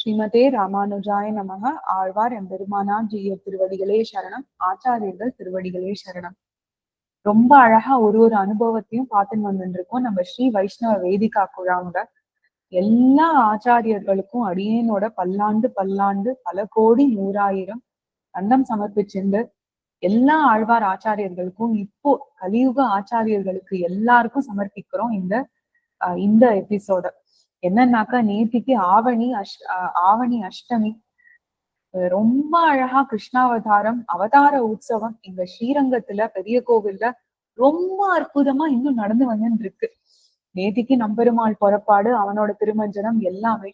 ஸ்ரீமதே ராமானுஜாய நமக ஆழ்வார் எம்பெருமானார் ஜீய திருவடிகளே சரணம். ஆச்சாரியர்கள் திருவடிகளே சரணம். ரொம்ப அழகா ஒரு ஒரு அனுபவத்தையும் பார்த்துன்னு வந்துருக்கோம். இருக்கோம் நம்ம ஸ்ரீ வைஷ்ணவ வேதிகா குழாங்க எல்லா ஆச்சாரியர்களுக்கும் அடியேனோட பல்லாண்டு பல்லாண்டு பல கோடி நூறாயிரம் தண்டம் சமர்ப்பிச்சிருந்து எல்லா ஆழ்வார் ஆச்சாரியர்களுக்கும் இப்போ கலியுக ஆச்சாரியர்களுக்கு எல்லாருக்கும் சமர்ப்பிக்கிறோம் இந்த இந்த எபிசோட என்னன்னாக்கா நேத்திக்கு ஆவணி அஷ் ஆவணி அஷ்டமி. ரொம்ப அழகா கிருஷ்ணாவதாரம் அவதார உற்சவம் இந்த ஸ்ரீரங்கத்துல பெரிய கோவில்ல ரொம்ப அற்புதமா இன்னும் நடந்து வந்துன்னு இருக்கு நேத்திக்கு நம்பெருமாள் புறப்பாடு அவனோட திருமஞ்சனம் எல்லாமே.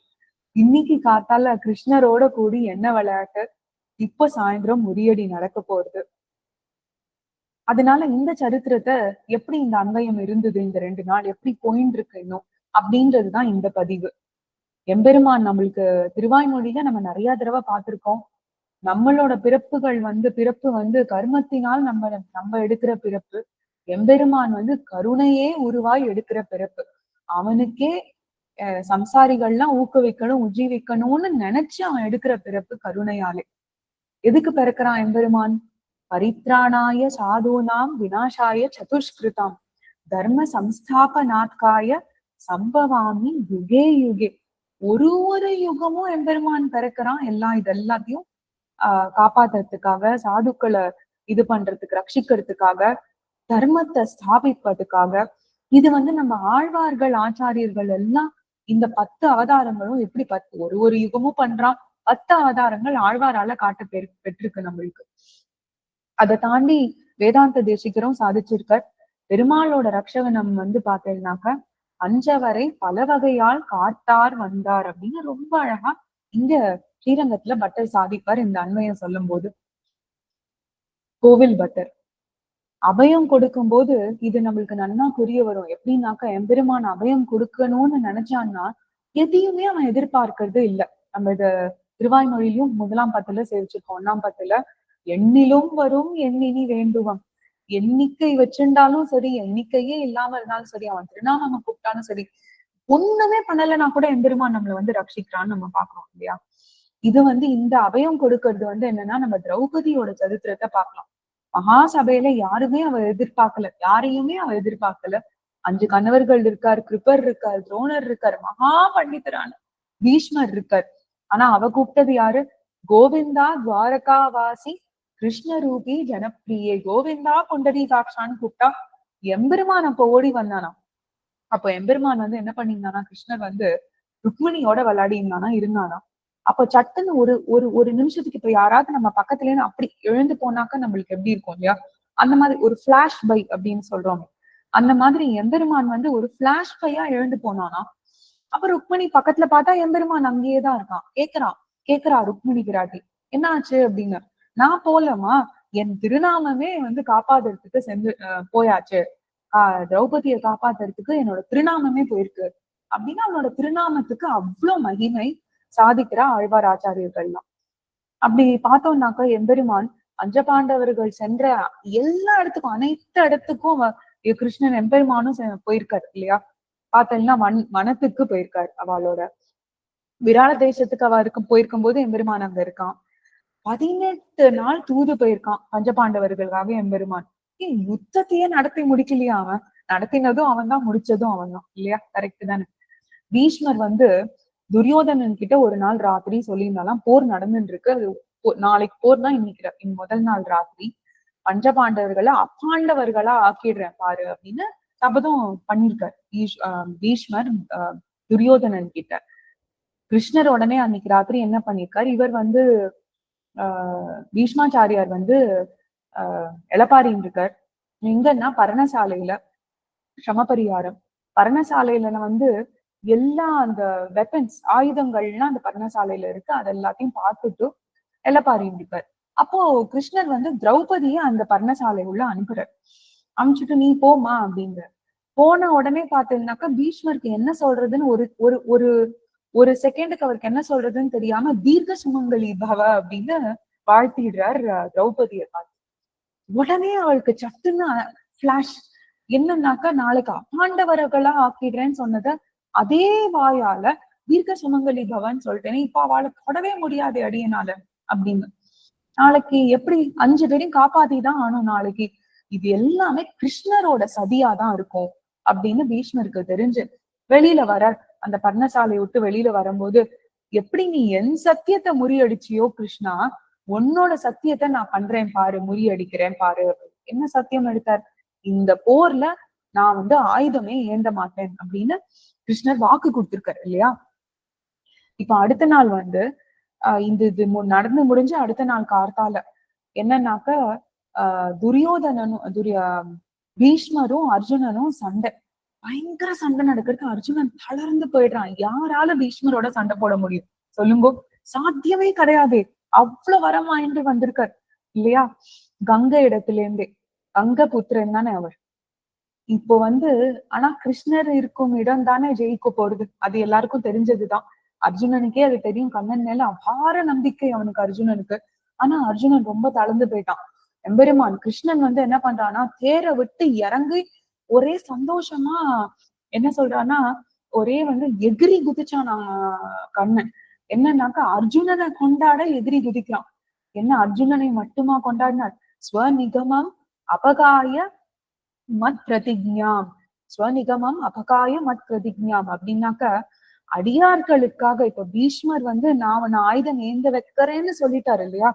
இன்னைக்கு காத்தால கிருஷ்ணரோட கூடி என்ன விளையாட்டு இப்ப சாயந்தரம் முறியடி நடக்க போறது அதனால இந்த சரித்திரத்தை எப்படி இந்த அங்கயம் இருந்தது இந்த ரெண்டு நாள் எப்படி போயின்னு இருக்கு இன்னும்? அப்படின்றதுதான் இந்த பதிவு. எம்பெருமான் நம்மளுக்கு திருவாய்மொழியில நம்ம நிறைய தடவை பார்த்திருக்கோம். நம்மளோட பிறப்புகள் வந்து பிறப்பு வந்து கர்மத்தினால் நம்ம நம்ம எடுக்கிற பிறப்பு. எம்பெருமான் வந்து கருணையே உருவாய் எடுக்கிற பிறப்பு. அவனுக்கே அஹ், சம்சாரிகள்லாம் ஊக்குவிக்கணும் உஜ்ஜீவிக்கணும்னு நினைச்சு அவன் எடுக்கிற பிறப்பு கருணையாலே. எதுக்கு பிறக்கிறான் எம்பெருமான்? பரித்ராணாய சாதுனாம் வினாசாய சதுஷ்கிருதாம். தர்ம சம்ஸ்தாபநாத்காய சம்பவாமி யுகே யுகே. ஒரு ஒரு யுகமும் எம்பெருமான் பிறக்கிறான். எல்லாம் இது எல்லாத்தையும் ஆஹ் காப்பாத்துறதுக்காக சாதுக்களை இது பண்றதுக்கு ரட்சிக்கிறதுக்காக தர்மத்தை ஸ்தாபிப்பதுக்காக இது வந்து நம்ம ஆழ்வார்கள் ஆச்சாரியர்கள் எல்லாம் இந்த பத்து அவதாரங்களும் எப்படி பத்து ஒரு ஒரு யுகமும் பண்றான். பத்து அவதாரங்கள் ஆழ்வாரால காட்ட பெரு பெற்றிருக்கு நம்மளுக்கு. அதை தாண்டி வேதாந்த தேசிகரும் சாதிச்சிருக்கார். பெருமாளோட ரக்ஷகனம் வந்து பார்த்தேன்னாக்க அஞ்சவரை பல வகையால் காத்தார் வந்தார் அப்படின்னு ரொம்ப அழகா இங்க ஸ்ரீரங்கத்துல பட்டர் சாதிப்பார் இந்த அண்மையை சொல்லும் போது கோவில் பட்டர். அபயம் கொடுக்கும் போது இது நம்மளுக்கு நன்னா புரிய வரும். எப்படின்னாக்கா எம்பெருமான் அபயம் கொடுக்கணும்னு நினைச்சான்னா எதையுமே அவன் எதிர்பார்க்கறது இல்ல. நம்ம இத திருவாய்மொழியிலும் முதலாம் பத்துல சேவிச்சிருக்கோம். ஒன்னாம் பத்துல எண்ணிலும் வரும் எண்ணினி வேண்டுவம் எண்ணிக்கை வச்சிருந்தாலும் சரி எண்ணிக்கையே இல்லாம இருந்தாலும் சரி அவன் திருநாமம் கூப்பிட்டாலும் சரி ஒண்ணுமே பண்ணலைன்னா கூட எம்பெருமான் நம்மள வந்து ரட்சிக்கிறான்னு நம்ம பாக்குறோம் இல்லையா? இது வந்து இந்த அபயம் கொடுக்கறது வந்து என்னன்னா நம்ம திரௌபதியோட சரித்திரத்தை பார்க்கலாம். மகாசபையில யாருமே அவ எதிர்பார்க்கல யாரையுமே அவ எதிர்பார்க்கல. அஞ்சு கணவர்கள் இருக்கார் கிருப்பர் இருக்கார் துரோணர் இருக்கார் மகா பண்டிதரான பீஷ்மர் இருக்கார். ஆனா அவ கூப்பிட்டது யாரு? கோவிந்தா துவாரகாவாசி கிருஷ்ணரூபி ஜனப்பிரியே கோவிந்தா கொண்டடி காட்சான்னு கூப்பிட்டா எம்பெருமான் அப்ப ஓடி வந்தானா? அப்போ எம்பெருமான் வந்து என்ன பண்ணியிருந்தானா? கிருஷ்ணர் வந்து ருக்மிணியோட விளையாடி இருந்தானா? இருந்தானா அப்ப சட்டுன்னு ஒரு ஒரு ஒரு நிமிஷத்துக்கு இப்ப யாராவது நம்ம பக்கத்துல அப்படி எழுந்து போனாக்க நம்மளுக்கு எப்படி இருக்கும் இல்லையா? அந்த மாதிரி ஒரு பிளாஷ் பை அப்படின்னு சொல்றோம். அந்த மாதிரி எம்பெருமான் வந்து ஒரு பிளாஷ் பையா எழுந்து போனானா? அப்ப ருக்மிணி பக்கத்துல பார்த்தா எம்பெருமான் அங்கேயே தான் இருக்கான். கேக்குறான். கேக்குறா ருக்மிணி கிராட்டி என்ன ஆச்சு? அப்படின்னு. நான் போலமா என் திருநாமமே வந்து காப்பாத்துறதுக்கு சென்று போயாச்சு. ஆஹ் திரௌபதியை காப்பாத்துறதுக்கு என்னோட திருநாமமே போயிருக்கு. அப்படின்னா அவனோட திருநாமத்துக்கு அவ்வளவு மகிமை சாதிக்கிற ஆழ்வார் ஆச்சாரியர்கள்லாம் அப்படி பார்த்தோம்னாக்க எம்பெருமான் அஞ்சபாண்டவர்கள் சென்ற எல்லா இடத்துக்கும் அனைத்து இடத்துக்கும் கிருஷ்ணன் எம்பெருமானும் செ- போயிருக்காரு இல்லையா? பார்த்தோம்னா வன் வனத்துக்கு போயிருக்காரு அவளோட. விராட தேசத்துக்கு அவ இருக்கும் போயிருக்கும் போது எம்பெருமான் அங்க இருக்கான். பதினெட்டு நாள் தூது போயிருக்கான் பஞ்சபாண்டவர்களுக்காக எம்பெருமான். ஏன் யுத்தத்தையே நடத்தி முடிக்கலையா அவன்? நடத்தினதும் அவன் தான் முடிச்சதும் அவன் தான் இல்லையா? கரெக்ட் தானே. பீஷ்மர் வந்து துரியோதனன் கிட்ட ஒரு நாள் ராத்திரி சொல்லியிருந்தாலாம் போர் நடந்துட்டு இருக்கு அது நாளைக்கு போர் தான் இன்னைக்கு இன் முதல் நாள் ராத்திரி. பஞ்சபாண்டவர்களை அப்பாண்டவர்களா ஆக்கிடுறேன் பாரு அப்படின்னு சபதம் பண்ணிருக்கார் பீஷ்மர் துரியோதனன் கிட்ட. கிருஷ்ணர் உடனே அன்னைக்கு ராத்திரி என்ன பண்ணிருக்காரு இவர் வந்து பீஷ்மாச்சாரியார் வந்து ஆஹ் எளப்பாரின்னு இருக்கார். எங்கன்னா பரணசாலையில சமபரிகாரம். பரணசாலையில வந்து எல்லா அந்த வெப்பன்ஸ் ஆயுதங்கள்லாம் அந்த பர்ணசாலையில இருக்கு. அது எல்லாத்தையும் பார்த்துட்டு எல்லப்பாரின்னு இருக்கார். அப்போ கிருஷ்ணர் வந்து திரௌபதியை அந்த பர்ணசாலை உள்ள அனுப்புறார். அனுப்பிச்சுட்டு நீ போமா அப்படிங்கிற போன உடனே பார்த்தீங்கன்னாக்கா பீஷ்மருக்கு என்ன சொல்றதுன்னு ஒரு ஒரு ஒரு ஒரு செகண்டுக்கு அவருக்கு என்ன சொல்றதுன்னு தெரியாம தீர்க்க சுமங்கலி பவ அப்படின்னு வாழ்த்திடுறார் திரௌபதியை பார்த்து. உடனே அவளுக்கு சட்டுன்னு பிளாஷ் என்னன்னாக்கா நாளைக்கு அப்பாண்டவர்களா ஆக்கிடுறேன்னு சொன்னத அதே வாயால தீர்க்க சுமங்கலி பவன் சொல்லிட்டேனே இப்ப அவளை தொடவே முடியாது அடியனால அப்படின்னு. நாளைக்கு எப்படி அஞ்சு பேரையும் காப்பாத்தி தான் ஆனும் நாளைக்கு. இது எல்லாமே கிருஷ்ணரோட சதியா தான் இருக்கும் அப்படின்னு பீஷ்மருக்கு தெரிஞ்சு வெளியில வர அந்த பர்ணசாலையை விட்டு வெளியில வரும்போது எப்படி நீ என் சத்தியத்தை முறியடிச்சியோ கிருஷ்ணா? உன்னோட சத்தியத்தை நான் பண்றேன் பாரு முறியடிக்கிறேன் பாரு. என்ன சத்தியம் எடுத்தார்? இந்த போர்ல நான் வந்து ஆயுதமே ஏந்த மாட்டேன். அப்படின்னு கிருஷ்ணர் வாக்கு கொடுத்திருக்காரு இல்லையா? இப்ப அடுத்த நாள் வந்து இந்த இது மு- நடந்து முடிஞ்சு அடுத்த நாள் கார்த்தால என்னன்னாக்க ஆஹ் துரியோதனனும் துரிய பீஷ்மரும் அர்ஜுனனும் சண்டை. பயங்கர சண்டை நடக்கிறது அர்ஜுனன் தளர்ந்து போயிடுறான். யாரால பீஷ்மரோட சண்டை போட முடியும்? சொல்லுங்க. சாத்தியமே கிடையாது. அவ்வளவு வரம் வாங்கிட்டு வந்திருக்கார். இல்லையா? கங்கை இடத்துல இருந்தே கங்க புத்திரன் தானே அவர் இப்போ வந்து ஆனா கிருஷ்ணர் இருக்கும் இடம் தானே ஜெயிக்க போறது? அது எல்லாருக்கும் தெரிஞ்சதுதான். அர்ஜுனனுக்கே அது தெரியும். கண்ணன் மேல அபார நம்பிக்கை அவனுக்கு அர்ஜுனனுக்கு. ஆனா அர்ஜுனன் ரொம்ப தளர்ந்து போயிட்டான். எம்பெருமான் கிருஷ்ணன் வந்து என்ன பண்றான்னா தேரை விட்டு இறங்கி ஒரே சந்தோஷமா என்ன சொல்றான்னா ஒரே வந்து எகிரி குதிச்சான் கண்ணன். என்னன்னாக்கா அர்ஜுனனை கொண்டாட எதிரி குதிக்கிறான். என்ன அர்ஜுனனை மட்டுமா கொண்டாடினார்? ஸ்வநிகமம் அபகாய மத் பிரதிஜாம் ஸ்வநிகமம் அபகாய மத் பிரதிஜாம் அப்படின்னாக்க அடியார்களுக்காக இப்ப பீஷ்மர் வந்து நான் அவனை ஆயுதம் ஏந்த வைக்கிறேன்னு சொல்லிட்டாரு இல்லையா?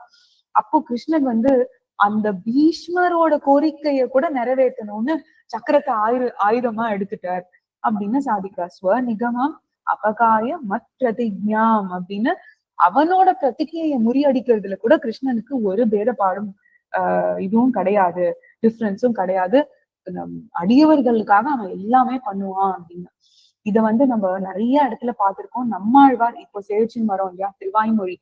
அப்போ கிருஷ்ணன் வந்து அந்த பீஷ்மரோட கோரிக்கைய கூட நிறைவேற்றணும்னு சக்கரத்தை ஆயுத ஆயுதமா எடுத்துட்டார். அப்படின்னு சாதிக்கிறார். ஸ்வநிகமம் அபகாய மத் அப்படின்னு அவனோட பிரதிஜையை முறியடிக்கிறதுல கூட கிருஷ்ணனுக்கு ஒரு பேதப்பாடும் ஆஹ் இதுவும் கிடையாது. டிஃப்ரென்ஸும் கிடையாது. அடியவர்களுக்காக அவன் எல்லாமே பண்ணுவான் அப்படின்னு. இத வந்து நம்ம நிறைய இடத்துல பார்த்திருக்கோம். நம்மாழ்வார் இப்போ சேவிச்சின் மரம் இல்லையா? திருவாய்மொழி.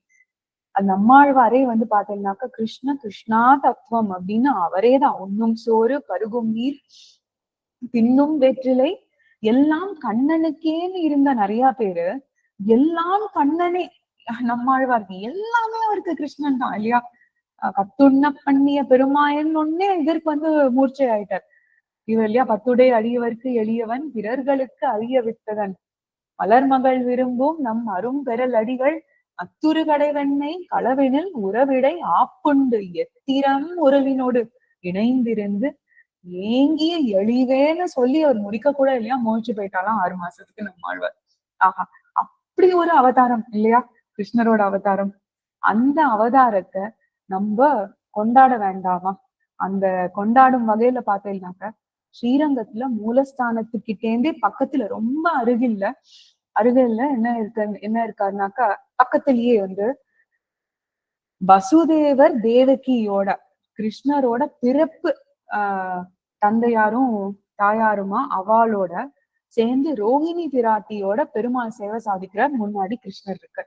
அது நம்மாழ்வாரே வந்து பார்த்தீங்கன்னாக்கா கிருஷ்ண கிருஷ்ணா தத்துவம் அப்படின்னு அவரே தான். உண்ணும் சோறு பருகும் நீர் தின்னும் வெற்றிலை. எல்லாம் கண்ணனுக்கேன்னு இருந்த நிறைய பேரு எல்லாம் கண்ணனே நம்மாழ்வார் எல்லாமே அவருக்கு கிருஷ்ணன் தான் இல்லையா? அஹ் கட்டுண்ண பண்ணிய பெருமாயன் ஒன்னே இதற்கு வந்து மூர்ச்சை ஆயிட்டார். இவர் இல்லையா? பத்துடை அடியவர்க்கு எளியவன் பிறர்களுக்கு அறிய விட்டதன் மலர்மகள் விரும்பும் நம் அரும் பெறல் அடிகள் அத்துரு கடைவெண்ணை களவினில் உறவிடை ஆப்புண்டு எத்திரம் உறவினோடு இணைந்திருந்து ஏங்கி எளிவேன்னு சொல்லி அவர் முடிக்க கூட இல்லையா? மோச்சு போயிட்டாலாம் ஆறு மாசத்துக்கு நம்ம ஆழ்வார் ஆஹா அப்படி ஒரு அவதாரம் இல்லையா? கிருஷ்ணரோட அவதாரம். அந்த அவதாரத்தை நம்ம கொண்டாட வேண்டாமா? அந்த கொண்டாடும் வகையில பார்த்தீங்கன்னாக்க ஸ்ரீரங்கத்துல மூலஸ்தானத்துக்கிட்டேந்தே பக்கத்துல ரொம்ப அருகில்ல அருகில்ல என்ன இருக்க என்ன இருக்காருனாக்கா பக்கத்திலேயே வந்து வசுதேவர் தேவகியோட கிருஷ்ணரோட பிறப்பு தந்தையாரும் தாயாருமா அவளோட சேர்ந்து ரோஹிணி பிராட்டியோட பெருமாள் சேவை சாதிக்கிறார் முன்னாடி கிருஷ்ணர் இருக்கு.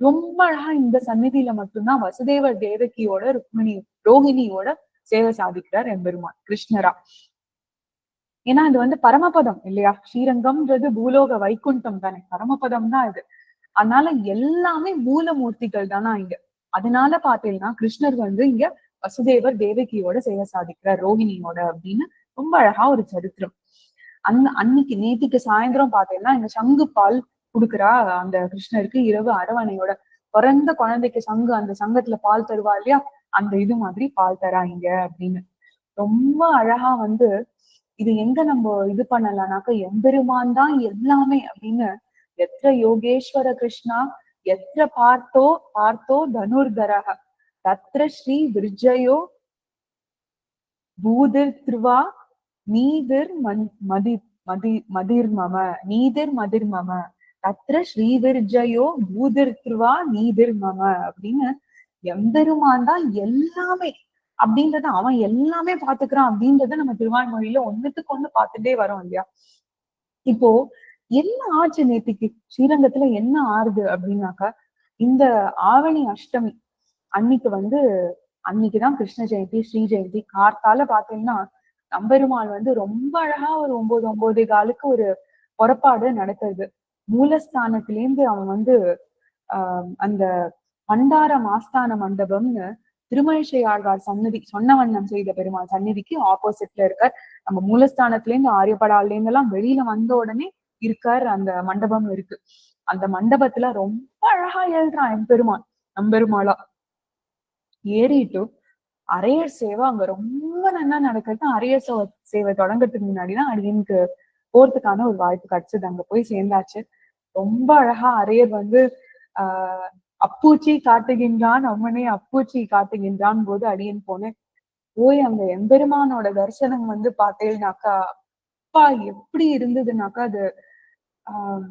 ரொம்ப அழகா இந்த சந்நிதியில மட்டும்தான் வசுதேவர் தேவகியோட ருக்மிணி ரோஹிணியோட சேவை சாதிக்கிறார் எம்பெருமான் கிருஷ்ணரா. ஏன்னா இது வந்து பரமபதம் இல்லையா? ஸ்ரீரங்கம்ன்றது பூலோக வைகுண்டம் தானே. பரமபதம் தான் இது. அதனால எல்லாமே மூலமூர்த்திகள் தானா இங்க. அதனால பாத்தீங்கன்னா கிருஷ்ணர் வந்து இங்க வசுதேவர் தேவகியோட சேவை சாதிக்கிறார் ரோஹிணியோட அப்படின்னு ரொம்ப அழகா ஒரு சரித்திரம். அந்த அன்னைக்கு நேத்திக்கு சாயந்தரம் பாத்தீங்கன்னா இங்க சங்கு பால் குடுக்குறா அந்த கிருஷ்ணருக்கு இரவு அரவணையோட. பிறந்த குழந்தைக்கு சங்கு அந்த சங்கத்துல பால் தருவா இல்லையா? அந்த இது மாதிரி பால் தரா இங்க அப்படின்னு. ரொம்ப அழகா வந்து இது எங்க நம்ம இது பண்ணலாம்னாக்க எம்பெருமான் தான் எல்லாமே அப்படின்னு எத்த யோகேஸ்வர கிருஷ்ணா எத்த பார்த்தோ பார்த்தோ தனுர்தரக தத்ர ஸ்ரீ விர்ஜயோ பூதிர் திருவா நீதிர் மன் மதி மதி மதிர்மம நீதிர் மதிர்மம தத்ர ஸ்ரீவிர்ஜயோ பூதிர் திருவா நீதிர் மம அப்படின்னு எம்பெருமான் தான் எல்லாமே அப்படின்றத அவன் எல்லாமே பாத்துக்கிறான் அப்படின்றத நம்ம திருவாய்மொழியில ஒண்ணுத்துக்கு ஒண்ணு பார்த்துட்டே வரோம் இல்லையா? இப்போ என்ன ஆச்சு நேத்திக்கு? ஸ்ரீரங்கத்துல என்ன ஆறுது அப்படின்னாக்க இந்த ஆவணி அஷ்டமி அன்னைக்கு வந்து அன்னைக்குதான் கிருஷ்ண ஜெயந்தி ஸ்ரீ ஜெயந்தி கார்த்தால பாத்தீங்கன்னா நம்பெருமாள் வந்து ரொம்ப அழகா ஒரு ஒன்பது ஒன்பது காலுக்கு ஒரு புறப்பாடு நடத்துறது. மூலஸ்தானத்திலேருந்து அவன் வந்து ஆஹ் அந்த பண்டார மாஸ்தான மண்டபம்னு திருமழிசை ஆழ்வார் சன்னதி சொன்ன வண்ணம் செய்த பெருமாள் சன்னதிக்கு ஆப்போசிட்ல இருக்கார். நம்ம மூலஸ்தானத்துல இருந்து ஆரியப்படால இருந்து எல்லாம் வெளியில வந்த உடனே இருக்கார் அந்த மண்டபம் இருக்கு. அந்த மண்டபத்துல ரொம்ப அழகா எழுதுறான் எம்பெருமான் நம்பெருமாளா. ஏறிட்டு அரையர் சேவை அங்க ரொம்ப நல்லா நடக்கிறது. அரையர் சேவை சேவை தொடங்கறதுக்கு முன்னாடிதான் அடியனுக்கு போறதுக்கான ஒரு வாய்ப்பு கிடைச்சது. அங்க போய் சேர்ந்தாச்சு. ரொம்ப அழகா அரையர் வந்து ஆஹ் அப்பூச்சி காட்டுகின்றான் அம்மனே அப்பூச்சி காட்டுகின்றான் போது அடியன் போனேன். போய் அந்த எம்பெருமானோட தரிசனம் வந்து பார்த்தேன்னாக்கா அப்பா எப்படி இருந்ததுனாக்கா அது ஆஹ்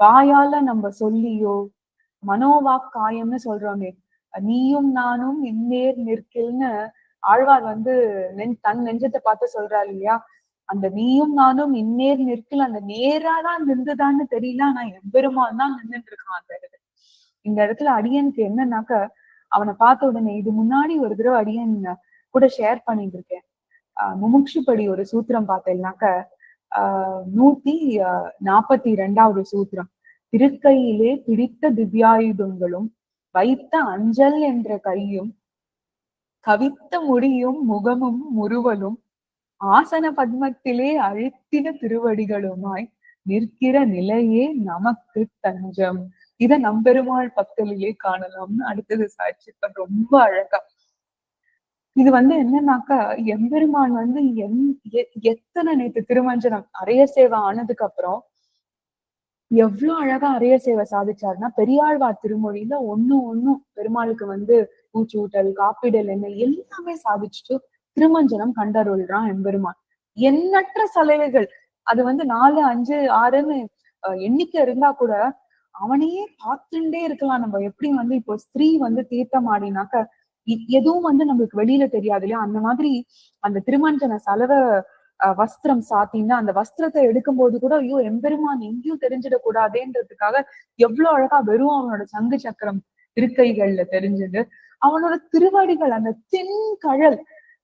வாயால நம்ம சொல்லியோ மனோவாக் காயம்னு சொல்றோமே நீயும் நானும் இந்நேர் நிற்கில்னு ஆழ்வார் வந்து நெஞ் தன் நெஞ்சத்தை பார்த்து சொல்றாரு இல்லையா? அந்த நீயும் நானும் இந்நேர் நிற்கில் அந்த நேராதான் நின்றுதான்னு தெரியல. ஆனா எம்பெருமான் தான் நின்றுட்டு இருக்கான் அந்த இடத்துல. இந்த இடத்துல அடியனுக்கு என்னன்னாக்க அவனை பார்த்த உடனே இது முன்னாடி ஒரு தடவை அடியன் கூட ஷேர் பண்ணிட்டு இருக்கேன் ஆஹ் முமுட்சுப்படி ஒரு சூத்திரம் பார்த்தேன்னாக்க ஆஹ் நூத்தி ஆஹ் நாற்பத்தி இரண்டாவது சூத்திரம். திருக்கையிலே பிடித்த திவ்யாயுதங்களும் வைத்த அஞ்சல் என்ற கையும் கவித்த முடியும் முகமும் முறுவலும் ஆசன பத்மத்திலே அழுத்தின திருவடிகளுமாய் நிற்கிற நிலையே நமக்கு தஞ்சம். இத நம்பெருமாள் பக்தலிலே காணலாம்னு அடுத்தது சாட்சிப்ப ரொம்ப அழகா. இது வந்து என்னன்னாக்கா எம்பெருமான் வந்து என் எத்தனை நேற்று திருமஞ்சனம் அரைய சேவை ஆனதுக்கு அப்புறம் எவ்வளவு அழகா அரிய சேவை சாதிச்சாருன்னா பெரியாழ்வார் திருமொழியில ஒண்ணு ஒண்ணும் பெருமாளுக்கு வந்து பூச்சூட்டல் காப்பிடல் என்ன எல்லாமே சாதிச்சுட்டு திருமஞ்சனம் கண்டருள்றான் எம்பெருமான். எண்ணற்ற சலுகைகள் அது வந்து நாலு அஞ்சு ஆறுன்னு எண்ணிக்கை இருந்தா கூட அவனையே பார்த்துட்டே இருக்கலாம் நம்ம. எப்படி வந்து இப்போ ஸ்திரீ வந்து தீர்த்தம் ஆடினாக்க எதுவும் வந்து நம்மளுக்கு வெளியில தெரியாது இல்லையா? அந்த மாதிரி அந்த திருமஞ்சன செலவை வஸ்திரம் சாத்தின்னா அந்த வஸ்திரத்தை எடுக்கும் போது கூட ஐயோ எம்பெருமான் எங்கேயும் தெரிஞ்சிடக்கூடாதேன்றதுக்காக எவ்வளவு அழகா வெறும் அவனோட சங்கு சக்கரம் இருக்கைகள்ல தெரிஞ்சது அவனோட திருவடிகள் அந்த தின்கழல்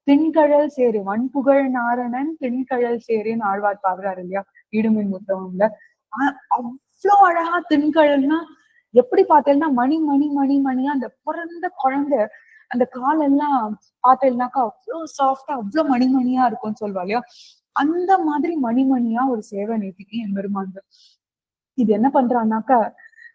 தின்கழல் சேரு வன்புகழ் நாரணன் தின்கழல் சேருன்னு ஆழ்வார் பாடுறாரு இல்லையா இடுமின் முத்தவம்ல அவ்வளோ அழகா தின்கழல்னா எப்படி பார்த்தேன்னா மணி மணி மணி மணியா அந்த பிறந்த குழந்தை அந்த காலெல்லாம் பார்த்தேன்னாக்கா அவ்வளவு சாஃப்டா அவ்வளவு மணிமணியா இருக்கும்னு சொல்லுவா இல்லையா? அந்த மாதிரி மணிமணியா ஒரு சேவை நேத்திக்கு என் பெருமாங்க இது என்ன பண்றான்னாக்கா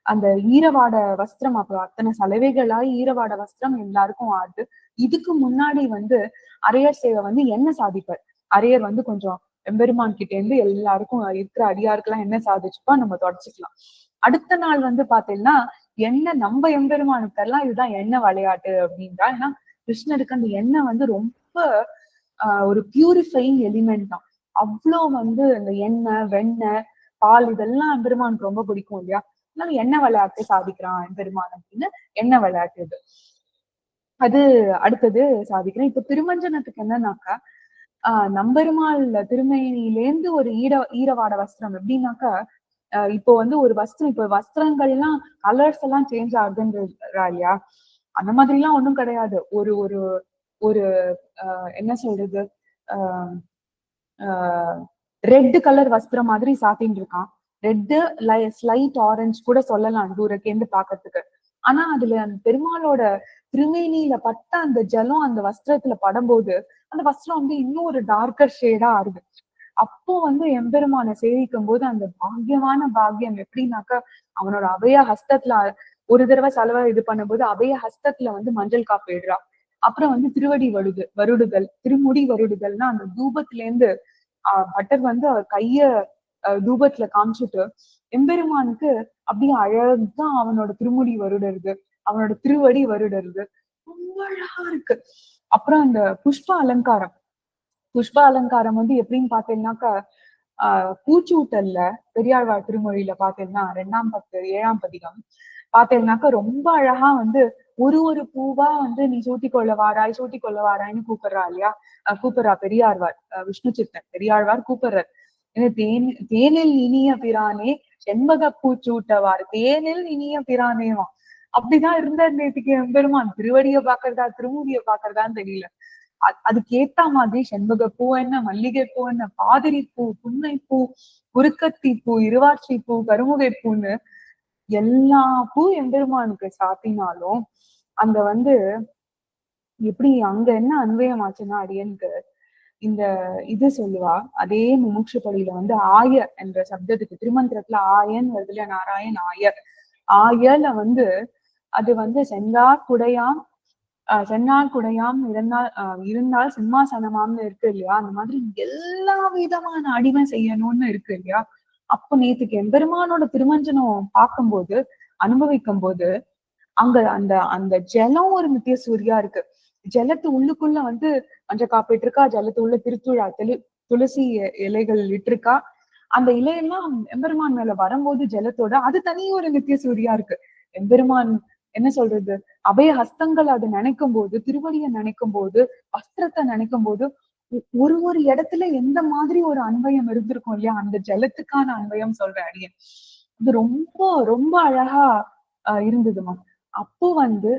அந்த ஈரவாட வஸ்திரம் அப்புறம் அத்தனை சலவைகளாய் ஈரவாட வஸ்திரம் எல்லாருக்கும் ஆடுது இதுக்கு முன்னாடி வந்து அரையர் சேவை வந்து என்ன சாதிப்பார்? அரையர் வந்து கொஞ்சம் எம்பெருமான் கிட்ட இருந்து எல்லாருக்கும் இருக்கிற அடியாருக்கெல்லாம் என்ன சாதிச்சுப்பா? நம்ம தொடச்சிக்கலாம். அடுத்த நாள் வந்து பாத்தீங்கன்னா என்ன நம்ம எம்பெருமானுக்கு எல்லாம் இதுதான் எண்ணெய் விளையாட்டு அப்படின்றா? ஏன்னா கிருஷ்ணருக்கு அந்த எண்ணெய் வந்து ரொம்ப ஆஹ் ஒரு பியூரிஃபைங் எலிமெண்ட் தான். அவ்வளோ வந்து அந்த எண்ணெய் வெண்ணெய் பால் இதெல்லாம் எம்பெருமானுக்கு ரொம்ப பிடிக்கும் இல்லையா? அதனால எண்ணெய் விளையாட்டு சாதிக்கிறான் எம்பெருமான் அப்படின்னு எண்ணெய் விளையாட்டு இது. அது அடுத்தது சாதிக்கிறேன். இப்ப திருமஞ்சனத்துக்கு என்னன்னாக்கா ஆஹ் நம்பெருமாள் திருமேனிலேந்து ஒரு ஈர ஈரவாட வஸ்திரம் எப்படின்னாக்கா இப்போ வந்து ஒரு வஸ்திரம் இப்போ வஸ்திரங்கள்லாம் கலர்ஸ் எல்லாம் சேஞ்ச் ஆகுதுன்றா இல்லையா அந்த மாதிரி எல்லாம் ஒண்ணும் கிடையாது. ஒரு ஒரு ஒரு என்ன சொல்றது? ரெட் கலர் வஸ்திரம் மாதிரி சாத்தின்னு இருக்கான். ரெட்டு ஸ்லைட் ஆரஞ்சு கூட சொல்லலாம் தூரக்கேந்து பாக்குறதுக்கு. ஆனா அதுல அந்த பெருமாளோட திருமேனியில பட்ட அந்த ஜலம் அந்த வஸ்திரத்துல படும்போது அந்த வஸ்திரம் வந்து இன்னும் ஒரு டார்க்கர் ஷேடா ஆறுது. அப்போ வந்து எம்பெருமான சேவிக்கும் போது அந்த பாக்கியமான பாக்கியம் எப்படின்னாக்கா அவனோட அபய ஹஸ்தத்துல ஒரு தடவை செலவை இது பண்ணும்போது அபய ஹஸ்தத்துல வந்து மஞ்சள் காப்பிடுறா. அப்புறம் வந்து திருவடி வருடு வருடுதல் திருமுடி வருடுதல்னா அந்த தூபத்துல இருந்து ஆஹ் பட்டர் வந்து அவர் கைய தூபத்துல காமிச்சுட்டு எம்பெருமானுக்கு அப்படியே அழகா அவனோட திருமுடி வருடருது அவனோட திருவடி வருடருது ரொம்ப அழகா இருக்கு. அப்புறம் அந்த புஷ்ப அலங்காரம். புஷ்ப அலங்காரம் வந்து எப்படின்னு பாத்தீங்கன்னாக்கா ஆஹ் பூச்சூட்டல்ல பெரியாழ்வார் திருமொழியில பாத்தீங்கன்னா ரெண்டாம் பத்து ஏழாம் பதிகம். பாத்தீங்கன்னாக்கா ரொம்ப அழகா வந்து ஒரு ஒரு பூவா வந்து நீ சூட்டி கொள்ள வாராய் சூட்டி கொள்ள வாராய்ன்னு கூப்பிடுறா இல்லையா? கூப்பிடுறா பெரியாழ்வார் விஷ்ணு சித்தன். பெரியாழ்வார் கூப்பிடுறார். தேன் தேனில் இனிய பிரானே செண்பக பூச்சூட்டவார். தேனில் இனிய பிரானேவா அப்படிதான் இருந்தார் நேற்றுக்கு எம்பெருமான். திருவடிய பாக்குறதா திருமுடிய பாக்குறதான்னு தெரியல. அதுக்கு ஏத்த மாதிரி செண்பக பூ என்ன மல்லிகை பூ என்ன பாதிரி பூ புன்னை பூ குறுக்கத்தி பூ இருவாட்சி பூ கருமுகை பூன்னு எல்லா பூ எம்பெருமானுக்கு சாத்தினாலும் அந்த வந்து எப்படி அங்க என்ன அன்வயம் ஆச்சுன்னா அடியனுக்கு இந்த இது சொல்லுவா அதே முமுட்சு பள்ளியில வந்து ஆய என்ற சப்தத்துக்கு திருமந்திரத்துல ஆயன் வருதுல நாராயண் ஆயர். ஆயல வந்து அது வந்து செங்கார் குடையாம் ஆஹ் குடையாம் இருந்தால் இருந்தால் சிம்மாசனமாம்னு இருக்கு இல்லையா? அந்த மாதிரி எல்லா விதமான அடிமை செய்யணும்னு இருக்கு இல்லையா? அப்ப நேத்துக்கு எம்பெருமானோட திருமஞ்சனம் பார்க்கும்போது அனுபவிக்கும் போது அங்க அந்த அந்த ஜலம் ஒரு நித்திய சூரியா இருக்கு. ஜலத்து உள்ளுக்குள்ள வந்து மஞ்ச காப்பிட்டு இருக்கா ஜலத்து உள்ள திருத்துழா தெளி துளசி இலைகள் இட்டிருக்கா. அந்த இலையெல்லாம் எம்பெருமான் மேல வரும்போது ஜலத்தோட அது தனி ஒரு நித்திய சூரியா இருக்கு. எம்பெருமான் என்ன சொல்றது? அபய ஹஸ்தங்கள் அது நினைக்கும் போது திருவடியை நினைக்கும் போது வஸ்திரத்தை நினைக்கும் போது ஒரு ஒரு இடத்துல எந்த மாதிரி ஒரு அன்பயம் இருந்திருக்கும் இல்லையா? அந்த ஜலத்துக்கான அன்பயம் சொல்றேன் அடியன் இது ரொம்ப ரொம்ப அழகா இருந்ததுமா அப்போ வந்து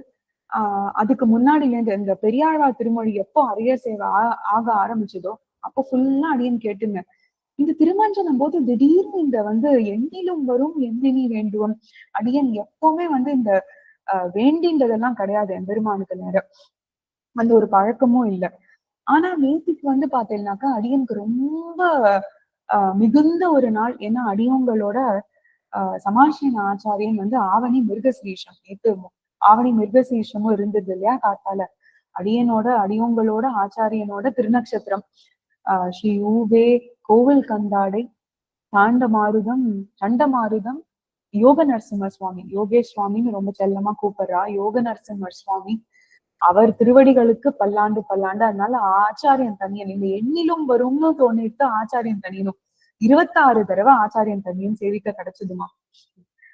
ஆஹ் அதுக்கு முன்னாடி இந்த இந்த பெரியாழ்வார் திருமொழி எப்போ அரியர் சேவை ஆக ஆரம்பிச்சதோ அப்போ ஃபுல்லா அடியன் கேட்டுங்க. இந்த திருமஞ்சனம் போது திடீர்னு இந்த வந்து எண்ணிலும் வரும் எண்ணினி வேண்டுவோம். அடியன் எப்பவுமே வந்து இந்த ஆஹ் வேண்டின்றதெல்லாம் கிடையாது எம்பெருமானுக்கு நேரம். அந்த ஒரு பழக்கமும் இல்லை. ஆனா நேத்திக்கு வந்து பாத்தீங்கன்னாக்கா அடியனுக்கு ரொம்ப மிகுந்த ஒரு நாள். ஏன்னா அடியவங்களோட ஆஹ் சமாஷின ஆச்சாரியன் வந்து ஆவணி மிருகசீஷம் நேத்து ஆவணி மிருகசீஷமும் இருந்தது இல்லையா காத்தால. அடியனோட அடியவங்களோட ஆச்சாரியனோட திருநக்ஷத்திரம். ஆஹ் ஸ்ரீ ஊவே கோவில் கந்தாடை தாண்டமாருதம் சண்டமாருதம் யோக நரசிம்மர் சுவாமி யோகேஷ் சுவாமின்னு ரொம்ப செல்லமா கூப்பிடுறா. யோக நரசிம்மர் சுவாமி அவர் திருவடிகளுக்கு பல்லாண்டு பல்லாண்டு அதனால ஆச்சாரியன் தனியன் இந்த எண்ணிலும் வரும்னு தோணிட்டு ஆச்சாரியன் தனியனும். இருபத்தாறு தடவை ஆச்சாரியன் தனியன் சேவிக்க கிடைச்சதுமா.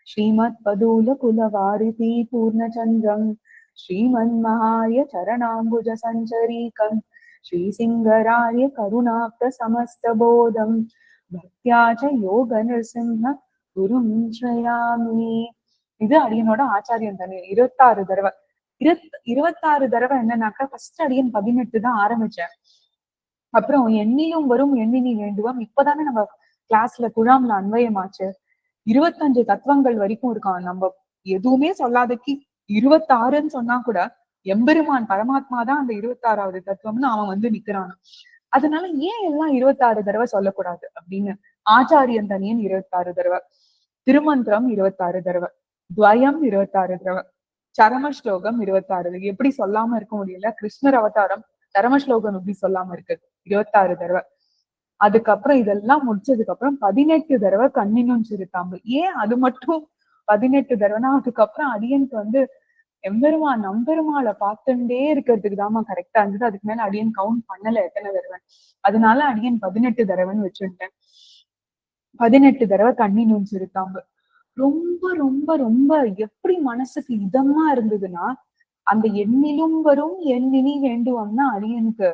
ஸ்ரீமத் பதூல குலவாரிதி பூர்ணச்சந்திரம் ஸ்ரீமன் மகாய சரணாம்புஜ சஞ்சரீகம் ஸ்ரீசிங்கராய கருணாப்த சமஸ்தபோதம் பக்தியாச்ச யோக நிருசிம்ம குரும் ஸ்ரயாமி இது அடியனோட ஆச்சாரியன் தானே? இருபத்தாறு தடவை. இருபத் இருபத்தாறு தடவை என்னன்னாக்கா ஃபர்ஸ்ட் அடியன் பதினெட்டு தான் ஆரம்பிச்சேன். அப்புறம் எண்ணிலும் வரும் எண்ணினி வேண்டுவோம். இப்பதானே நம்ம கிளாஸ்ல குழாம்ல அன்வயமாச்சு. இருபத்தஞ்சு தத்துவங்கள் வரைக்கும் இருக்கான். நம்ம எதுவுமே சொல்லாதக்கு இருபத்தாறுன்னு சொன்னா கூட எம்பெருமான் பரமாத்மா தான் அந்த இருபத்தாறாவது தத்துவம்னு அவன் வந்து நிக்கிறான். அதனால ஏன் எல்லாம் இருபத்தாறு தடவை சொல்லக்கூடாது அப்படின்னு ஆச்சாரியன் தனியன் இருபத்தாறு தடவை. திருமந்திரம் இருபத்தாறு தடவை. துவயம் இருபத்தாறு தடவை. சரம ஸ்லோகம் இருபத்தாறு எப்படி சொல்லாம இருக்க முடியல? கிருஷ்ணர் அவதாரம் சரம ஸ்லோகம் எப்படி சொல்லாம இருக்குது இருபத்தாறு தடவை. அதுக்கப்புறம் இதெல்லாம் முடிச்சதுக்கு அப்புறம் பதினெட்டு தடவை கண்ணினும் சிறுத்தாம்பு. ஏன் அது மட்டும் பதினெட்டு தடவைனா? அதுக்கப்புறம் அடியனுக்கு வந்து எம்பெருமான் நம்பெருமாளை பார்த்துட்டே இருக்கிறதுக்கு தாமா கரெக்டா இருந்தது. அதுக்கு மேல அடியன் கவுண்ட் பண்ணல எத்தனை தடவை. அதனால அடியன் பதினெட்டு தடவைன்னு வச்சுட்டேன் பதினெட்டு தடவை கண்ணி நுஞ்சிருக்காங்க ரொம்ப ரொம்ப ரொம்ப எப்படி மனசுக்கு இதமா இருந்ததுன்னா அந்த எண்ணிலும் வரும் எண்ணினி வேண்டுவோம்னா அடியனுக்கு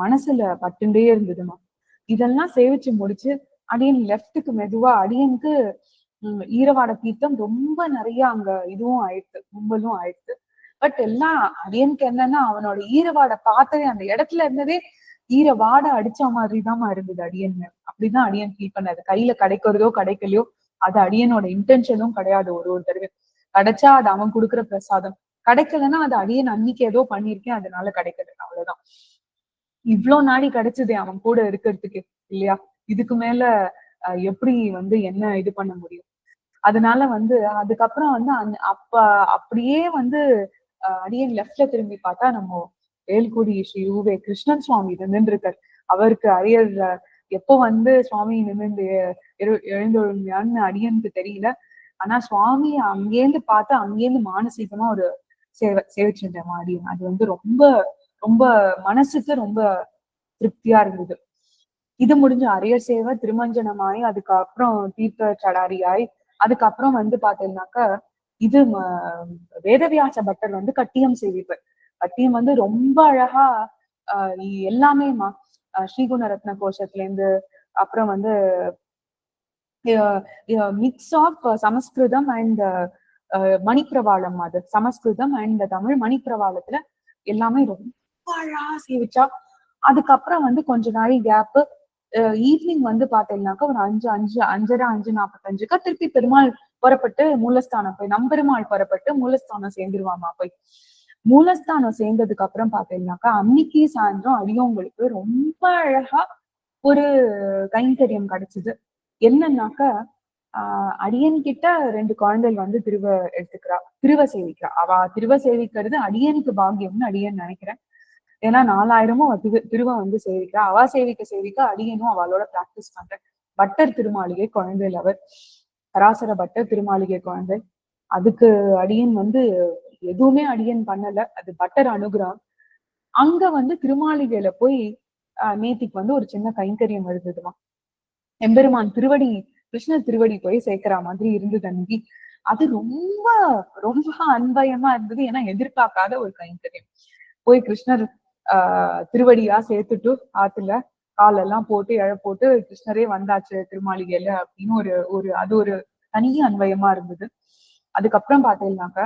மனசுல பட்டுண்டே இருந்ததுமா. இதெல்லாம் சேவிச்சு முடிச்சு அடியன் லெஃப்ட்டுக்கு மெதுவா அடியனுக்கு உம், ஈரவாட தீர்த்தம் ரொம்ப நிறைய அங்க இதுவும் ஆயிடுத்து கும்பலும் ஆயிடுத்து. பட் எல்லாம் அடியனுக்கு என்னன்னா அவனோட ஈரவாட பார்த்ததே அந்த இடத்துல இருந்ததே ஈர வாடை அடிச்ச மாதிரிதான் இருந்தது அடியன் அப்படிதான் அடியன் ஃபீல் பண்ணாது கையில கிடைக்கிறதோ கிடைக்கலையோ அது அடியனோட இன்டென்ஷனும் கிடையாது ஒரு ஒரு தடவை. கிடைச்சா அது அவன் கொடுக்குற பிரசாதம். கிடைக்கலன்னா அது அடியன் அன்னைக்கு ஏதோ பண்ணிருக்கேன் அதனால கிடைக்கல அவ்வளவுதான். இவ்ளோ நாடி கிடைச்சதே அவன் கூட இருக்கிறதுக்கு இல்லையா? இதுக்கு மேல அஹ், எப்படி வந்து என்ன இது பண்ண முடியும்? அதனால வந்து அதுக்கப்புறம் வந்து அப்ப அப்படியே வந்து அடியன் லெஃப்ட்ல திரும்பி பார்த்தா நம்ம வேல்குடி ஸ்ரீ யூவே கிருஷ்ணன் சுவாமி நின்றுருக்கார். அவருக்கு அரியர் எப்போ வந்து சுவாமி நிமிர்ந்து எழு- எழுந்தொழுமையான்னு அடியனுக்கு தெரியல. ஆனா சுவாமி அங்கேருந்து பார்த்தா அங்கேருந்து மானசீகமா ஒரு சேவை சேவிச்சிருந்தேன் அடியன் அது வந்து ரொம்ப ரொம்ப மனசுக்கு ரொம்ப திருப்தியா இருந்தது. இது முடிஞ்ச அரியர் சேவை திருமஞ்சனமாயி அதுக்கப்புறம் தீர்த்த சடாரியாய் அதுக்கப்புறம் வந்து பாத்தீங்கன்னாக்கா இது வேதவியாச பட்டர் வந்து கட்டியம் சேவிப்பார் டீம் வந்து ரொம்ப அழகா எல்லாமேமா ஸ்ரீகுண ரத்ன கோஷத்துல இருந்து அப்புறம் வந்து mix of Sanskrit and Manipravalam அது. சமஸ்கிருதம் அண்ட் தமிழ் மணிப்பிரவாளத்துல எல்லாமே ரொம்ப அழகா சேவிச்சா. அதுக்கப்புறம் வந்து கொஞ்ச நாள் கேப் ஈவினிங் வந்து பாத்தீங்கன்னாக்கா ஒரு அஞ்சு அஞ்சு அஞ்சரை அஞ்சு நாற்பத்தஞ்சுக்கா திருப்பி பெருமாள் புறப்பட்டு மூலஸ்தானம் போய் நம்பெருமாள் புறப்பட்டு மூலஸ்தானம் சேர்ந்துருவாமா போய். மூலஸ்தானம் சேர்ந்ததுக்கு அப்புறம் பாத்தீங்கன்னாக்கா அன்னைக்கு சாயந்தரம் அடியவங்களுக்கு ரொம்ப அழகா ஒரு கைங்கரியம் கிடைச்சது. என்னன்னாக்கா ஆஹ் அடியன் கிட்ட ரெண்டு குழந்தைகள் வந்து திருவ எடுத்துக்கிறா திருவ சேவிக்கிறா. அவ திருவ சேவிக்கிறது அடியனுக்கு பாக்கியம்னு அடியன் நினைக்கிறேன். ஏன்னா நாலாயிரமும் திரு திருவ வந்து சேவிக்கிறா. அவ சேவிக்க சேவிக்க அடியனும் அவளோட பிராக்டிஸ் பண்றேன் பட்டர் திருமாளிகை குழந்தைகள் அவர். பராசர பட்டர் திருமாளிகை குழந்தை. அதுக்கு அடியன் வந்து எதுவுமே அடியன் பண்ணல. அது பட்டர் அனுகிரகம் அங்க வந்து திருமாளிகையில போய் ஆஹ் நேத்திக்கு வந்து ஒரு சின்ன கைங்கரியம் இருந்ததுமா எம்பெருமான் திருவடி கிருஷ்ண திருவடி போய் சேர்க்கிற மாதிரி இருந்தது அன்னைக்கு அது ரொம்ப ரொம்ப அன்பயமா இருந்தது. ஏன்னா எதிர்பார்க்காத ஒரு கைங்கரியம். போய் கிருஷ்ணர் ஆஹ் திருவடியா சேர்த்துட்டு ஆத்துல காலெல்லாம் போட்டு இழ போட்டு கிருஷ்ணரே வந்தாச்சு திருமாளிகையில அப்படின்னு ஒரு ஒரு அது ஒரு தனி அன்பயமா இருந்தது. அதுக்கப்புறம் பாத்தீங்கன்னாக்க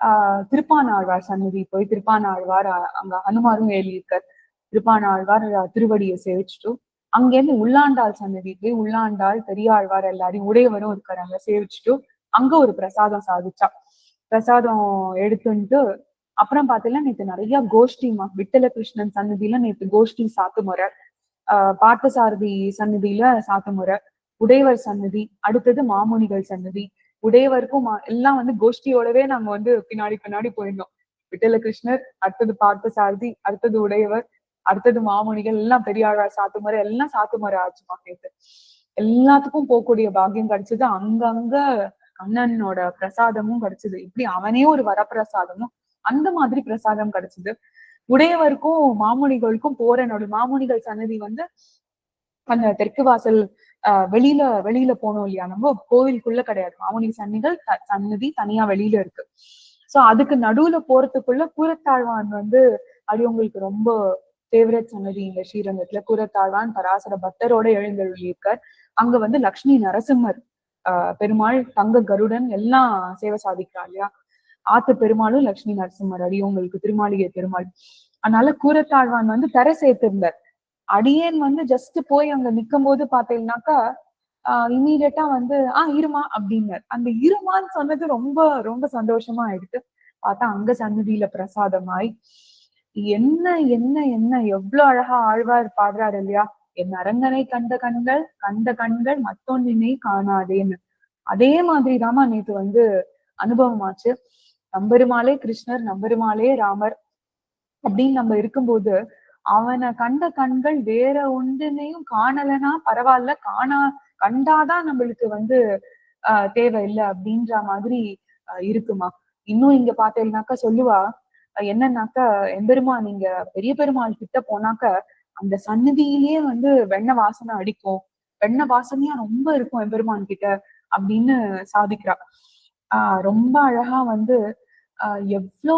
ஆஹ் திருப்பானாழ்வார் சன்னதி போய் திருப்பானாழ்வார் அங்க அனுமாரும் எழுதியிருக்கார் திருப்பானாழ்வார் திருவடியை சேவிச்சுட்டு அங்கேருந்து உள்ளாண்டாள் சன்னதி போய் உள்ளாண்டாள் பெரியாழ்வார் எல்லாரையும் உடையவரும் இருக்கிறாங்க சேவிச்சுட்டு அங்க ஒரு பிரசாதம் சாதிச்சா. பிரசாதம் எடுத்துட்டு அப்புறம் பாத்தீங்கன்னா நேத்து நிறைய கோஷ்டிமா விட்டல கிருஷ்ணன் சன்னதியில நேத்து கோஷ்டி சாத்து முறை. ஆஹ் பார்த்தசாரதி சன்னதியில சாத்து முறை. உடையவர் சன்னதி அடுத்தது மாமுனிகள் சன்னதி உடையவருக்கும் எல்லாம் வந்து கோஷ்டியோடவே நாங்க வந்து பின்னாடி பின்னாடி போயிருந்தோம். விட்டல கிருஷ்ணர் அடுத்தது பார்த்த சாரதி அடுத்தது உடையவர் அடுத்தது மாமுனிகள் எல்லாம் பெரியாழ்வார் சாத்துமுறை எல்லாம் சாத்துமுறை ஆச்சுமா நேத்து எல்லாத்துக்கும் போகக்கூடிய பாக்கியம் கிடைச்சது. அங்கங்க கண்ணனோட பிரசாதமும் கிடைச்சது. இப்படி அவனே ஒரு வரப்பிரசாதமும் அந்த மாதிரி பிரசாதம் கிடைச்சது. உடையவருக்கும் மாமுனிகளுக்கும் போற மாமுனிகள் சன்னதி வந்து அந்த தெற்கு வாசல் வெளியில வெளியில போனோம் இல்லையா நம்ம? கோவிலுக்குள்ள கிடையாது. மாமுனி சன்னிகள் சன்னதி தனியா வெளியில இருக்கு. சோ அதுக்கு நடுவுல போறதுக்குள்ள கூரத்தாழ்வான் வந்து அது உங்களுக்கு ரொம்ப ஃபேவரட் சன்னதி இந்த ஸ்ரீரங்கத்துல. கூரத்தாழ்வான் பராசர பக்தரோட எழுந்தருளியிருக்கார். அங்க வந்து லக்ஷ்மி நரசிம்மர் ஆஹ் பெருமாள் தங்க கருடன் எல்லாம் சேவை சாதிக்கிறா இல்லையா? ஆத்த பெருமாளும் லக்ஷ்மி நரசிம்மர் அடியவங்களுக்கு திருமாளிகை பெருமாள். அதனால கூரத்தாழ்வான் வந்து தர சேர்த்திருந்தார். அடியேன் வந்து ஜஸ்ட் போய் அங்க நிக்கும் போது பாத்தீங்கன்னாக்கா ஆஹ் இமீடியட்டா வந்து ஆஹ் இருமா அப்படின்னாரு. அந்த இருமான்னு சொன்னது ரொம்ப ரொம்ப சந்தோஷமா ஆயிடுச்சு. பார்த்தா அங்க சன்னதியில பிரசாதமாய் என்ன என்ன என்ன எவ்வளவு அழகா ஆழ்வார் பாடுறாரு இல்லையா? என் அரங்கனை கண்ட கண்கள் கண்ட கண்கள் மத்தொன்னினை காணாதேன்னு. அதே மாதிரிதாமா நேத்து வந்து அனுபவமாச்சு. நம்பெருமாளே கிருஷ்ணர் நம்பெருமாளே ராமர் அப்படின்னு நம்ம இருக்கும்போது அவனை கண்ட கண்கள் வேற ஒன்றுனையும் காணலைன்னா பரவாயில்ல காணா கண்டாதான் நம்மளுக்கு வந்து ஆஹ் தேவையில்லை அப்படின்ற மாதிரி இருக்குமா? இன்னும் இங்க பார்த்தேன்னாக்கா சொல்லுவா என்னன்னாக்கா எம்பெருமான் நீங்க பெரிய பெருமாள் கிட்ட போனாக்க அந்த சன்னதியிலேயே வந்து வெண்ண வாசனை அடிக்கும். வெண்ண வாசனையா ரொம்ப இருக்கும் எம்பெருமான் கிட்ட அப்படின்னு சாதிக்கிறா. ஆஹ் ரொம்ப அழகா வந்து எவ்வளோ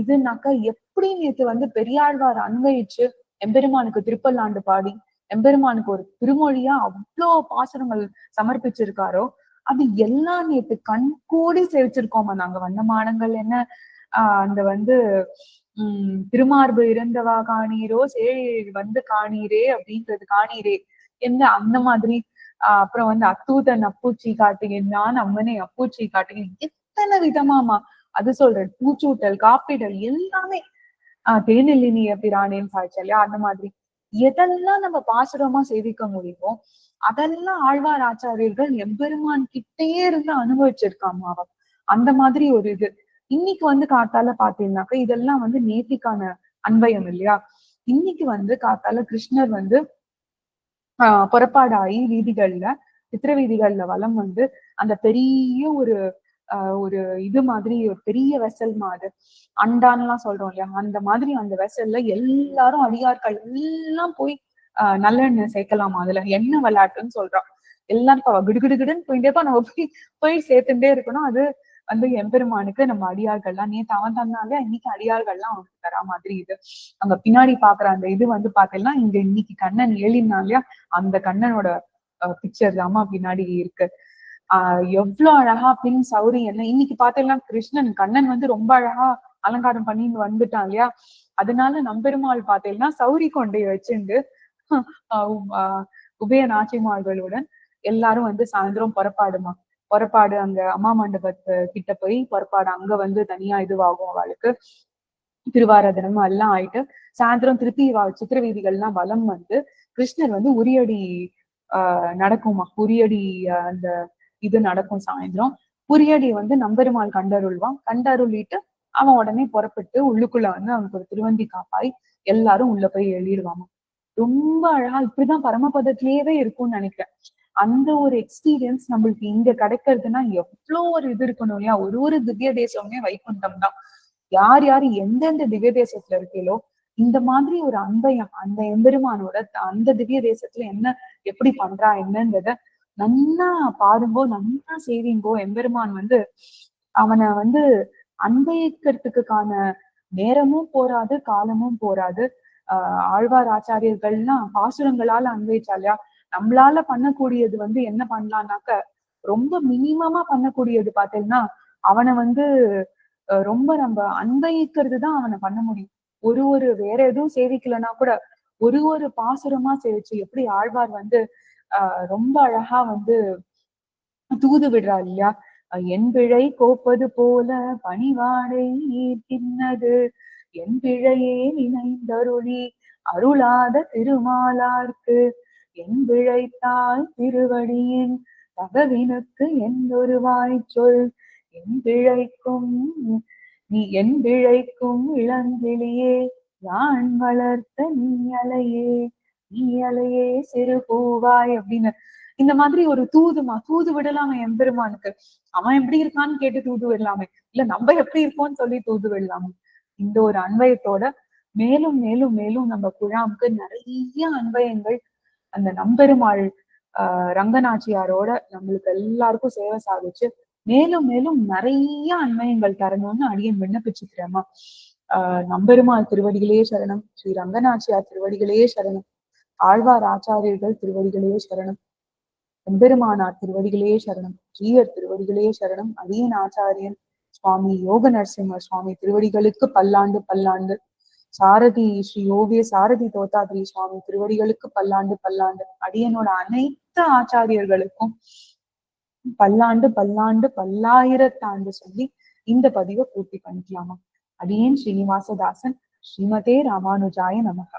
இதுனாக்கா எப்படி நேத்து வந்து பெரியாழ்வார் அன்வயிச்சு எம்பெருமானுக்கு திருப்பல்லாண்டு பாடி எம்பெருமானுக்கு ஒரு திருமொழியா அவ்வளோ பாசுரங்கள் சமர்ப்பிச்சிருக்காரோ அது எல்லாம் நேத்து கண் கூடி சேவிச்சிருக்கோமா நாங்க. வண்ணமானங்கள் என்ன? ஆஹ் அந்த வந்து உம் திருமார்பு இறந்தவா காணீரோ சேழி வந்து காணீரே அப்படின்றது காணீரே. என்ன அந்த மாதிரி? ஆஹ் அப்புறம் வந்து அத்தூதன் அப்பூச்சி காட்டுகிறான் அம்மனை அப்பூச்சி காட்டுகிறேன் எத்தனை விதமாமா அது சொல்றேன். பூச்சூட்டல் காப்பீடல் எல்லாமே. ஆஹ் தேனில்லினிய பிரானேன் சாய்ச்சல்யா அந்த மாதிரி. எதெல்லாம் நம்ம பாசுரமா சேவிக்க முடியுமோ அதெல்லாம் ஆழ்வார் ஆச்சாரியர்கள் எம்பெருமான் கிட்டேயே இருந்து அனுபவிச்சிருக்காமா அந்த மாதிரி ஒரு இது. இன்னைக்கு வந்து காத்தால பாத்தீங்கன்னாக்க இதெல்லாம் வந்து நேத்திக்கான அன்பயம் இல்லையா? இன்னைக்கு வந்து காத்தால கிருஷ்ணர் வந்து ஆஹ் புறப்பாடாயி வீதிகள்ல சித்திர வீதிகள்ல வலம் வந்து அந்த பெரிய ஒரு ஒரு இது மாதிரி ஒரு பெரிய வெசல் மாதிரி அண்டான்லாம் சொல்றோம் இல்லையா? அந்த மாதிரி அந்த வெசல்ல எல்லாரும் அடியார்கள் எல்லாம் போய் ஆஹ் நல்லெண்ணெய் சேர்க்கலாமா அதுல? எண்ணெய் விளையாட்டுன்னு சொல்றான் எல்லாரும் கிடுகிடுகிடுன்னு போயிட்டே இருப்பா நம்ம போய் போய் சேர்த்துட்டே இருக்கணும். அது வந்து எம்பெருமானுக்கு நம்ம அடியார்கள்லாம் நேத்து அவன் தந்தாலே இன்னைக்கு அடியார்கள்லாம் அவனுக்கு தரா மாதிரி இது. அங்க பின்னாடி பாக்குற அந்த இது வந்து பாத்தீங்கன்னா இங்க இன்னைக்கு கண்ணன் ஏழினா இல்லையா? அந்த கண்ணனோட பிக்சர் தாமா பின்னாடி இருக்கு. ஆஹ் எவ்வளவு அழகா பின் சௌரி என்ன இன்னைக்கு பார்த்தெல்லாம் கிருஷ்ணன் கண்ணன் வந்து ரொம்ப அழகா அலங்காரம் பண்ணிட்டு வந்துட்டான் இல்லையா? அதனால நம்பெருமாள் பார்த்தேன்னா சௌரி கொண்டை வச்சுண்டு உபய நாச்சிமார்களுடன் எல்லாரும் வந்து சாயந்தரம் புறப்பாடுமா புறப்பாடு அங்க அம்மா மண்டபத்து கிட்ட போய் புறப்பாடு அங்க வந்து தனியா இதுவாகும் அவளுக்கு. திருவாராதனம் எல்லாம் ஆயிட்டு சாயந்தரம் திருப்பி வ- சித்திர வீதிகள்லாம் வலம் வந்து கிருஷ்ணர் வந்து உரியடி ஆஹ் நடக்குமா உரியடி அந்த இது நடக்கும் சாயந்தரம். புரியடி வந்து நம்பெருமாள் கண்டருள்வான். கண்டருளிட்டு அவன் உடனே புறப்பட்டு உள்ளுக்குள்ள வந்து அவனுக்கு ஒரு திருவந்தி காப்பாய் எல்லாரும் உள்ள போய் எழுதிடுவாமா ரொம்ப அழகா இப்படிதான் பரமபதத்திலேயே இருக்கும்னு நினைக்கிறேன். அந்த ஒரு எக்ஸ்பீரியன்ஸ் நம்மளுக்கு இங்க கிடைக்கிறதுனா எவ்வளோ ஒரு இது இருக்கணும் இல்லையா? ஒரு ஒரு திவ்ய தேசமுமே வைகுண்டம் தான். யார் யார் எந்தெந்த திவ்ய தேசத்துல இருக்கீங்களோ இந்த மாதிரி ஒரு அன்பையம் அந்த எம்பெருமானோட அந்த திவ்ய தேசத்துல என்ன எப்படி பண்றா என்னன்றத நன்னா பாருங்கோ நன்னா செய்வீங்கோ எம்பெருமான் வந்து அவனை வந்து அன்பயிக்கிறதுக்கான நேரமும் போராது காலமும் போராது ஆஹ் ஆழ்வார் ஆச்சாரியர்கள்லாம் பாசுரங்களால அன்பயிச்சா நம்மளால பண்ணக்கூடியது வந்து என்ன பண்ணலாம்னாக்க ரொம்ப மினிமமா பண்ணக்கூடியது பார்த்தீங்கன்னா அவனை வந்து ரொம்ப நம்ம அன்பயிக்கிறது தான் அவனை பண்ண முடியும். ஒரு ஒரு வேற எதுவும் சேவிக்கலன்னா கூட ஒரு ஒரு பாசுரமா சேவிச்சு எப்படி ஆழ்வார் வந்து ரொம்ப அழகா வந்து தூது விடுறா இல்லையா? என் பிழை கோப்பது போல பணிவாடை தின்னது. என் பிழையே நினைந்தருளி அருளாத திருமாலார்க்கு. என் பிழைத்தால் திருவடியின் தகவினுக்கு எந்தொரு வாய்ச்சொல் என் பிழைக்கும் நீ என் பிழைக்கும் இளங்கிளியே யான் வளர்த்த நீ அலையே. நீ அலையே சிறு பூவாய் அப்படின்னு. இந்த மாதிரி ஒரு தூதுமா தூது விடலாமே எம்பெருமானுக்கு. அவன் எப்படி இருக்கான்னு கேட்டு தூது விடலாமே. இல்ல நம்ம எப்படி இருக்கோம்னு சொல்லி தூது விடலாமே. இந்த ஒரு அன்வயத்தோட மேலும் மேலும் மேலும் நம்ம குழாமுக்கு நிறைய அன்வயங்கள் அந்த நம்பெருமாள் ஆஹ் ரங்கநாச்சியாரோட நம்மளுக்கு எல்லாருக்கும் சேவை சாதிச்சு மேலும் மேலும் நிறைய அன்வயங்கள் தரணும்னு அடியன் விண்ணப்பிச்சுக்கிறேம்மா. ஆஹ் நம்பெருமாள் திருவடிகளே சரணம் ஸ்ரீ ரங்கநாச்சியார் திருவடிகளே சரணம். ஆழ்வார் ஆச்சாரியர்கள் திருவடிகளே சரணம். எம்பெருமானார் திருவடிகளே சரணம். ஜீயர் திருவடிகளே சரணம். அரியன் ஆச்சாரியன் சுவாமி யோக நரசிம்மர் சுவாமி திருவடிகளுக்கு பல்லாண்டு பல்லாண்டு. சாரதி ஸ்ரீ ஓவிய சாரதி தோத்தாத்ரி சுவாமி திருவடிகளுக்கு பல்லாண்டு பல்லாண்டு. அடியனோட அனைத்து ஆச்சாரியர்களுக்கும் பல்லாண்டு பல்லாண்டு பல்லாயிரத்தாண்டு சொல்லி இந்த பதிவை பூர்த்தி பண்ணிக்கலாமா? அடியேன் ஸ்ரீனிவாசதாசன் ஸ்ரீமதே ராமானுஜாய நமகா.